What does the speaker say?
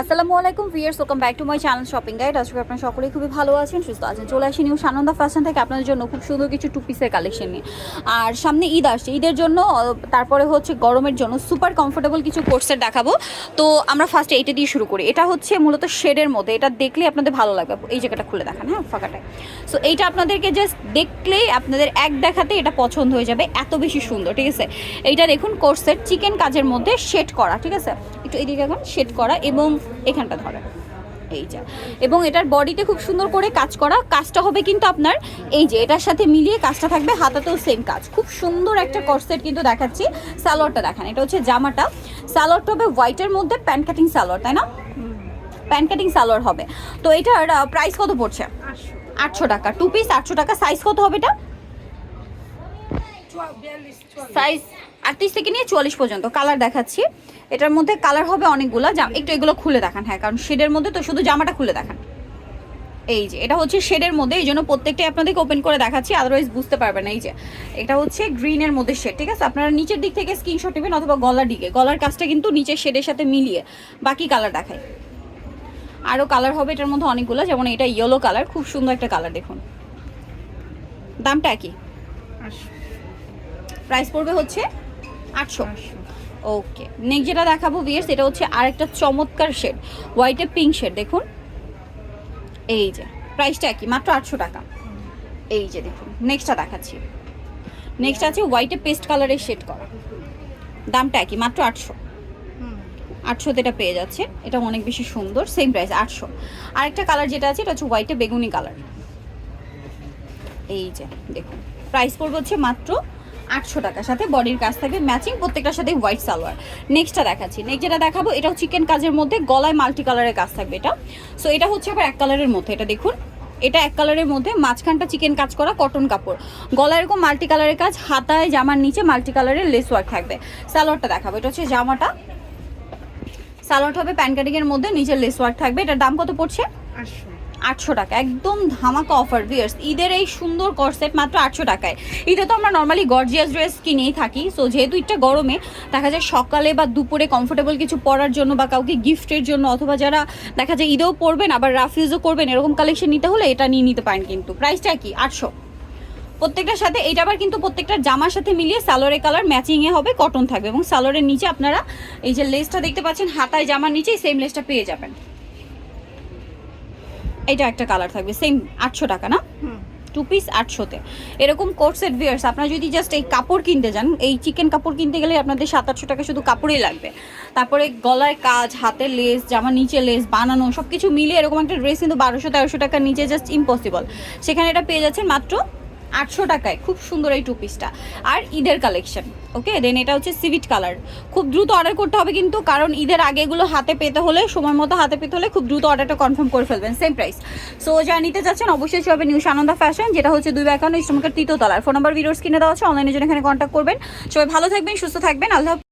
আসসালামু আলাইকুম viewers welcome back to my channel shopping guide আজকে আপনারা সকলেই খুবই ভালো আছেন, সুস্থ আছেন। চলে আসি নিউ সানন্দা ফ্যাশন থেকে আপনাদের জন্য খুব সুন্দর কিছু টু পিসের কালেকশন নিয়ে। আর সামনে ঈদ আসছে, ঈদের জন্য তারপরে হচ্ছে গরমের জন্য সুপার কমফোর্টেবল কিছু কোর্সের দেখাবো। তো আমরা ফার্স্টে এইটা দিয়ে শুরু করি। এটা হচ্ছে মূলত শেডের মধ্যে, এটা দেখলে আপনাদের ভালো লাগবে। এই জায়গাটা খুলে দেখান হ্যাঁ ফাঁকাটায়। সো এইটা আপনাদেরকে জাস্ট দেখলেই আপনাদের এক দেখাতে এটা পছন্দ হয়ে যাবে, এত বেশি সুন্দর, ঠিক আছে? এইটা দেখুন কোর্সের চিকেন কাজের মধ্যে শেড করা, ঠিক আছে? একটু এদিকে এখন শেড করা এবং এখানটা ধরে। এই যা। এবং এটার বডিতে খুব সুন্দর করে কাজ করা। কাজটা হবে কিন্তু আপনার এই যে, এটার সাথে মিলিয়ে কাজটা থাকবে হাতাতেও সেম কাজ। খুব সুন্দর একটা কর্সেট কিন্তু দেখাচ্ছি। সালোয়ারটা দেখান, এটা হচ্ছে জামাটা। সালোয়ারটা হবে হোয়াইটের মধ্যে প্যান্ট কাটিং সালোয়ার, তাই না? প্যান্ট কাটিং সালোয়ার হবে। তো এটার প্রাইস কত পড়ছে? আটশো। টাকা। টু পিস আটশো টাকা। সাইজ কত হবে এটা? সাইজ আটত্রিশ থেকে নিয়ে চুয়াল্লিশ পর্যন্ত কালার দেখাচ্ছি। এটার মধ্যে কালার হবে অনেকগুলো জাম, একটু এগুলো খুলে দেখান হ্যাঁ কারণ শেডের মধ্যে তো শুধু জামাটা খুলে দেখান। এই যে, এটা হচ্ছে শেডের মধ্যে, এই জন্য প্রত্যেকটাই আপনাদেরকে ওপেন করে দেখাচ্ছি আদারওয়াইজ বুঝতে পারবেন এই যে। এটা হচ্ছে গ্রিনের মধ্যে শেড, ঠিক আছে? আপনারা নিচের দিক থেকে স্ক্রিনশট নেবেন অথবা গলার দিকে। গলার কাজটা কিন্তু নিচের শেডের সাথে মিলিয়ে বাকি কালার দেখায়। আরও কালার হবে এটার মধ্যে অনেকগুলো, যেমন এটা ইয়েলো কালার, খুব সুন্দর একটা কালার, দেখুন। দামটা একই। প্রাইস পড়বে হচ্ছে আটশো। ওকে নেক্সট যেটা দেখাবো ভিয়ার্স এটা হচ্ছে আরেকটা চমৎকার শেড হোয়াইটে পিঙ্ক শেড দেখুন। এই যে প্রাইসটা একই মাত্র আটশো টাকা। এই যে দেখুন নেক্সটটা দেখাচ্ছি। নেক্সট আছে হোয়াইটে পেস্ট কালারের শেড করা। দামটা একই মাত্র আটশো। আটশোতে এটা পেয়ে যাচ্ছে এটা অনেক বেশি সুন্দর সেম প্রাইস আটশো। আরেকটা কালার যেটা আছে এটা হচ্ছে হোয়াইটে বেগুনি কালার। এই যে দেখুন প্রাইস পড়বে হচ্ছে মাত্র আটশো টাকার সাথে বডির কাজ থাকবে ম্যাচিং প্রত্যেকটার সাথে হোয়াইট সালোয়ার। নেক্সটটা দেখাচ্ছি। নেক্সট যেটা দেখাবো এটাও চিকেন কাজের মধ্যে গলায় মাল্টি কালারের কাজ থাকবে এটা। সো এটা হচ্ছে আবার এক কালারের মধ্যে, এটা দেখুন। এটা এক কালারের মধ্যে মাঝখানটা চিকেন কাজ করা কটন কাপড়। গলায় এরকম মাল্টি কালারের কাজ, হাতায়, জামার নিচে মাল্টি কালারের লেস ওয়ার্ক থাকবে। সালোয়ারটা দেখাবো, এটা হচ্ছে জামাটা। সালোয়ারটা হবে প্যান কাটিংয়ের মধ্যে নিচের লেস ওয়ার্ক থাকবে। এটার দাম কত পড়ছে? আটশো। টাকা। একদম ধামাকা অফার ভিয়ার্স ঈদের এই সুন্দর করসেট মাত্র আটশো টাকায়। ঈদে তো আমরা নর্মালি গর্জিয়াস ড্রেস কিনেই থাকি। সো যেহেতু এটা গরমে, দেখা যায় সকালে বা দুপুরে কমফোর্টেবল কিছু পরার জন্য বা কাউকে গিফটের জন্য অথবা যারা দেখা যায় ঈদেও পরবেন, আবার রাফ ইউজও করবেন, এরকম কালেকশন নিতে হলে এটা নিয়ে নিতে পারেন কিন্তু। প্রাইসটা কি? আটশো। প্রত্যেকটার সাথে এটা আবার কিন্তু প্রত্যেকটা জামার সাথে মিলিয়ে সালোয়ারের কালার ম্যাচিংয়ে হবে কটন থাকবে। এবং সালোয়ারের নিচে আপনারা এই যে লেসটা দেখতে পাচ্ছেন, হাতায় জামার নিচেই সেম লেসটা পেয়ে যাবেন। এটা একটা কালার থাকবে সেম আটশো টাকা না? টু পিস আটশোতে এরকম কোর্স এডভিয়ার্স ভিয়ার্স আপনারা যদি জাস্ট এই কাপড় কিনতে যান এই চিকেন কাপড় কিনতে গেলে আপনাদের সাত আটশো টাকা শুধু কাপড়ই লাগবে। তারপরে গলায় কাজ হাতের লেস জামার নিচে লেস বানানো সব কিছু মিলে এরকম একটা ড্রেস কিন্তু বারোশো তেরোশো টাকার নিচে জাস্ট ইম্পসিবল সেখানে এটা পেয়ে যাচ্ছেন মাত্র আটশো টাকায়, খুব সুন্দর এই টু পিসটা আর ঈদের কালেকশন ওকে দেন এটা হচ্ছে সিভিট কালার খুব দ্রুত অর্ডার করতে হবে কিন্তু, কারণ ঈদের আগে এগুলো হাতে পেতে হলে, সময় মতো হাতে পেতে হলে খুব দ্রুত অর্ডারটা কনফার্ম করে ফেলবেন সেম প্রাইস সো যা নিতে চাচ্ছেন, অবশ্যই হবে নিউ সানন্দা ফ্যাশন যেটা হচ্ছে দুই অ্যাকাউন্ট ইস্টমার্কের তৃতীয় তলার। ফোন নাম্বার ভিডিওস কিনে দেওয়া হচ্ছে অনলাইনে জন্য এখানে কন্ট্যাক্ট করবেন। সবাই ভালো থাকবেন, সুস্থ থাকবেন, আল্লাহ।